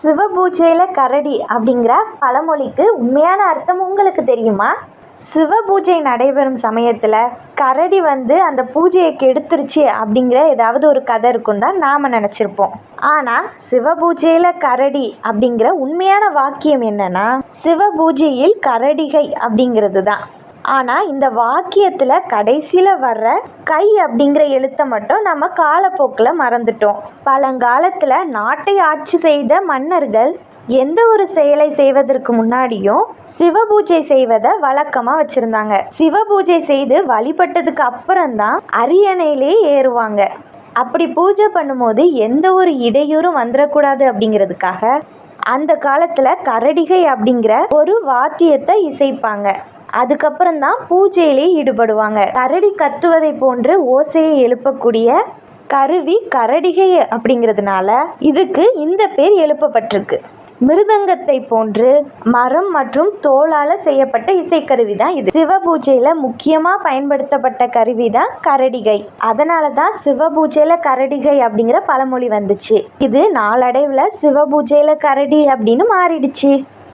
சிவபூஜையில் கரடி அப்படிங்கிற பழமொழிக்கு உண்மையான அர்த்தம் உங்களுக்கு தெரியுமா? சிவபூஜை நடைபெறும் சமயத்தில் கரடி வந்து அந்த பூஜையை கெடுத்துருச்சு அப்படிங்கிற ஏதாவது ஒரு கதை இருக்கும் தான் நாம் நினச்சிருப்போம். ஆனால் சிவபூஜையில் கரடி அப்படிங்கிற உண்மையான வாக்கியம் என்னன்னா சிவபூஜையில் கரடிகை அப்படிங்கிறது தான் ஆனால் இந்த வாக்கியத்தில் கடைசியில் வர்ற கை அப்படிங்கிற எழுத்தை மட்டும் நம்ம காலப்போக்கில் மறந்துட்டோம். பழங்காலத்தில் நாட்டை ஆட்சி செய்த மன்னர்கள் எந்த ஒரு செயலை செய்வதற்கு முன்னாடியும் சிவபூஜை செய்வதை வழக்கமாக வச்சுருந்தாங்க. சிவபூஜை செய்து வழிபட்டதுக்கு அப்புறம்தான் அரியணையிலே ஏறுவாங்க. அப்படி பூஜை பண்ணும்போது எந்த ஒரு இடையூறும் வந்துடக்கூடாது அப்படிங்கிறதுக்காக அந்த காலத்தில் கரடிகை அப்படிங்கிற ஒரு வாத்தியத்தை இசைப்பாங்க. அதுக்கப்புறம் தான் பூஜையிலே ஈடுபடுவாங்க. கரடி கத்துவதை போன்று ஓசையை எழுப்பக்கூடிய கருவி கரடிகை அப்படிங்கிறதுனால இதுக்கு இந்த பேர் எழுப்பப்பட்டிருக்கு. மிருதங்கத்தை போன்று மரம் மற்றும் தோலால் செய்யப்பட்ட இசைக்கருவி தான் இது. சிவபூஜையில் முக்கியமாக பயன்படுத்தப்பட்ட கருவி தான் கரடிகை. அதனால தான் சிவபூஜையில் கரடிகை அப்படிங்கிற பழமொழி வந்துச்சு. இது நாளடைவில் சிவபூஜையில் கரடி அப்படின்னு மாறிடுச்சு.